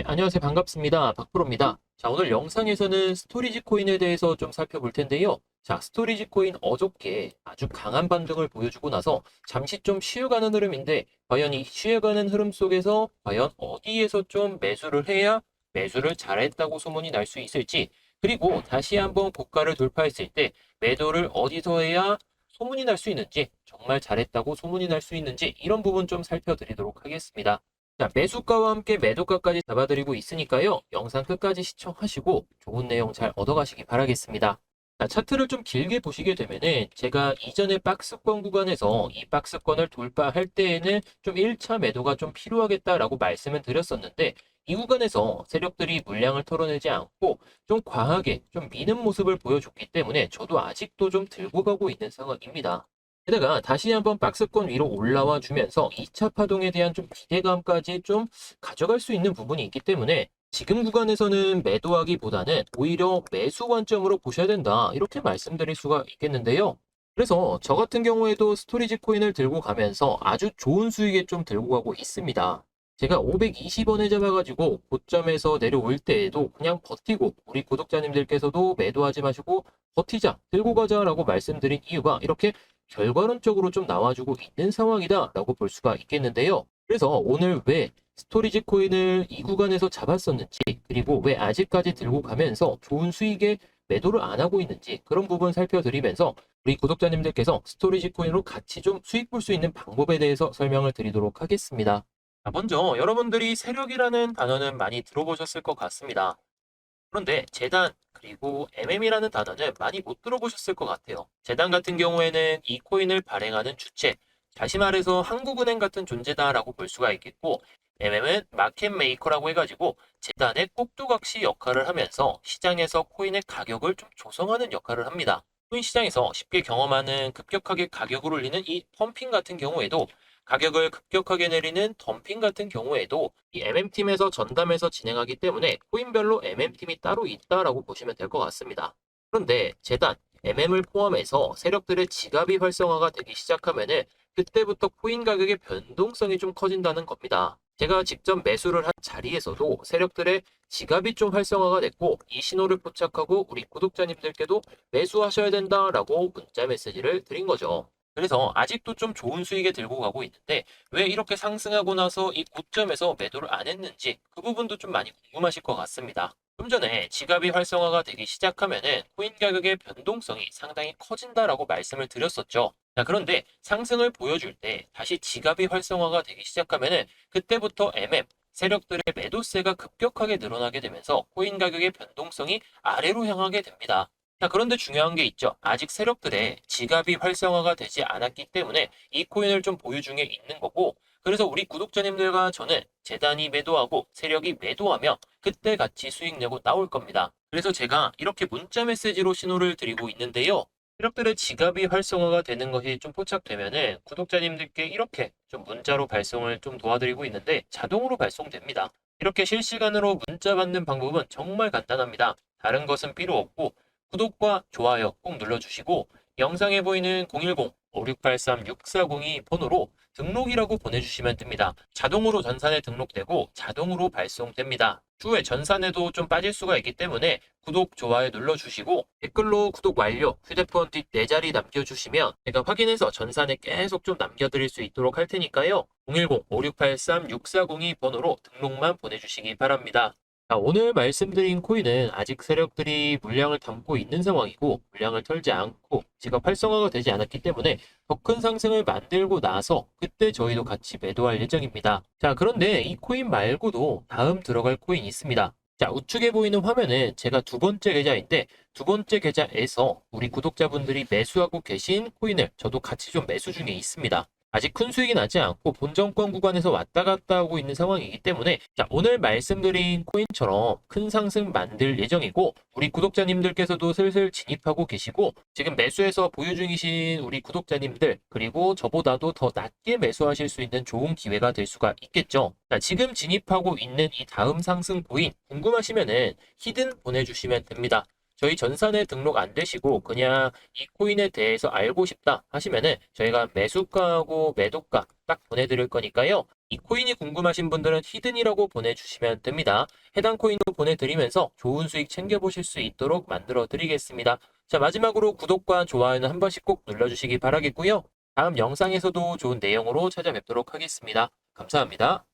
네, 안녕하세요. 반갑습니다. 박프로입니다. 자, 오늘 영상에서는 스토리지 코인에 대해서 좀 살펴볼 텐데요. 자, 스토리지 코인 어저께 아주 강한 반등을 보여주고 나서 잠시 좀 쉬어가는 흐름인데, 과연 이 쉬어가는 흐름 속에서 과연 어디에서 좀 매수를 해야 매수를 잘했다고 소문이 날 수 있을지, 그리고 다시 한번 고가를 돌파했을 때 매도를 어디서 해야 소문이 날 수 있는지, 정말 잘했다고 소문이 날 수 있는지, 이런 부분 좀 살펴드리도록 하겠습니다. 자, 매수가와 함께 매도가까지 잡아드리고 있으니까요. 영상 끝까지 시청하시고 좋은 내용 잘 얻어가시기 바라겠습니다. 자, 차트를 좀 길게 보시게 되면은 제가 이전에 박스권 구간에서 이 박스권을 돌파할 때에는 좀 1차 매도가 좀 필요하겠다라고 말씀을 드렸었는데 이 구간에서 세력들이 물량을 털어내지 않고 좀 과하게 좀 미는 모습을 보여줬기 때문에 저도 아직도 좀 들고 가고 있는 상황입니다. 게다가 다시 한번 박스권 위로 올라와 주면서 2차 파동에 대한 좀 기대감까지 좀 가져갈 수 있는 부분이 있기 때문에 지금 구간에서는 매도하기보다는 오히려 매수 관점으로 보셔야 된다. 이렇게 말씀드릴 수가 있겠는데요. 그래서 저 같은 경우에도 스토리지 코인을 들고 가면서 아주 좋은 수익에 좀 들고 가고 있습니다. 제가 520원에 잡아가지고 고점에서 내려올 때에도 그냥 버티고 우리 구독자님들께서도 매도하지 마시고 버티자 들고 가자라고 말씀드린 이유가 이렇게 결과론적으로 좀 나와주고 있는 상황이다라고 볼 수가 있겠는데요. 그래서 오늘 왜 스토리지 코인을 이 구간에서 잡았었는지 그리고 왜 아직까지 들고 가면서 좋은 수익에 매도를 안 하고 있는지 그런 부분 살펴드리면서 우리 구독자님들께서 스토리지 코인으로 같이 좀 수익 볼 수 있는 방법에 대해서 설명을 드리도록 하겠습니다. 자, 먼저 여러분들이 세력이라는 단어는 많이 들어보셨을 것 같습니다. 그런데 재단 그리고 MM이라는 단어는 많이 못 들어보셨을 것 같아요. 재단 같은 경우에는 이 코인을 발행하는 주체, 다시 말해서 한국은행 같은 존재다라고 볼 수가 있겠고, MM은 마켓 메이커라고 해가지고 재단의 꼭두각시 역할을 하면서 시장에서 코인의 가격을 좀 조성하는 역할을 합니다. 코인 시장에서 쉽게 경험하는 급격하게 가격을 올리는 이 펌핑 같은 경우에도 가격을 급격하게 내리는 덤핑 같은 경우에도 이 MM팀에서 전담해서 진행하기 때문에 코인별로 MM팀이 따로 있다라고 보시면 될 것 같습니다. 그런데 재단, MM을 포함해서 세력들의 지갑이 활성화가 되기 시작하면은 그때부터 코인 가격의 변동성이 좀 커진다는 겁니다. 제가 직접 매수를 한 자리에서도 세력들의 지갑이 좀 활성화가 됐고 이 신호를 포착하고 우리 구독자님들께도 매수하셔야 된다라고 문자 메시지를 드린 거죠. 그래서 아직도 좀 좋은 수익에 들고 가고 있는데 왜 이렇게 상승하고 나서 이 고점에서 매도를 안 했는지 그 부분도 좀 많이 궁금하실 것 같습니다. 좀 전에 지갑이 활성화가 되기 시작하면은 코인 가격의 변동성이 상당히 커진다라고 말씀을 드렸었죠. 자, 그런데 상승을 보여줄 때 다시 지갑이 활성화가 되기 시작하면은 그때부터 MM 세력들의 매도세가 급격하게 늘어나게 되면서 코인 가격의 변동성이 아래로 향하게 됩니다. 자, 그런데 중요한 게 있죠. 아직 세력들의 지갑이 활성화가 되지 않았기 때문에 이 코인을 좀 보유 중에 있는 거고, 그래서 우리 구독자님들과 저는 재단이 매도하고 세력이 매도하며 그때 같이 수익 내고 나올 겁니다. 그래서 제가 이렇게 문자 메시지로 신호를 드리고 있는데요. 세력들의 지갑이 활성화가 되는 것이 좀 포착되면은 구독자님들께 이렇게 좀 문자로 발송을 좀 도와드리고 있는데 자동으로 발송됩니다. 이렇게 실시간으로 문자 받는 방법은 정말 간단합니다. 다른 것은 필요 없고 구독과 좋아요 꼭 눌러주시고 영상에 보이는 010-5683-6402 번호로 등록이라고 보내주시면 됩니다. 자동으로 전산에 등록되고 자동으로 발송됩니다. 추후에 전산에도 좀 빠질 수가 있기 때문에 구독, 좋아요 눌러주시고 댓글로 구독 완료, 휴대폰 뒷 네 자리 남겨주시면 제가 확인해서 전산에 계속 좀 남겨드릴 수 있도록 할 테니까요. 010-5683-6402 번호로 등록만 보내주시기 바랍니다. 자, 오늘 말씀드린 코인은 아직 세력들이 물량을 담고 있는 상황이고 물량을 털지 않고 지갑 활성화가 되지 않았기 때문에 더 큰 상승을 만들고 나서 그때 저희도 같이 매도할 예정입니다. 자, 그런데 이 코인 말고도 다음 들어갈 코인이 있습니다. 자, 우측에 보이는 화면은 제가 두 번째 계좌인데 두 번째 계좌에서 우리 구독자분들이 매수하고 계신 코인을 저도 같이 좀 매수 중에 있습니다. 아직 큰 수익이 나지 않고 본정권 구간에서 왔다 갔다 하고 있는 상황이기 때문에 자, 오늘 말씀드린 코인처럼 큰 상승 만들 예정이고 우리 구독자님들께서도 슬슬 진입하고 계시고 지금 매수해서 보유 중이신 우리 구독자님들 그리고 저보다도 더 낮게 매수하실 수 있는 좋은 기회가 될 수가 있겠죠. 자, 지금 진입하고 있는 이 다음 상승 코인 궁금하시면은 히든 보내주시면 됩니다. 저희 전산에 등록 안 되시고 그냥 이 코인에 대해서 알고 싶다 하시면은 저희가 매수가하고 매도가 딱 보내드릴 거니까요. 이 코인이 궁금하신 분들은 히든이라고 보내주시면 됩니다. 해당 코인도 보내드리면서 좋은 수익 챙겨보실 수 있도록 만들어 드리겠습니다. 자, 마지막으로 구독과 좋아요는 한 번씩 꼭 눌러주시기 바라겠고요. 다음 영상에서도 좋은 내용으로 찾아뵙도록 하겠습니다. 감사합니다.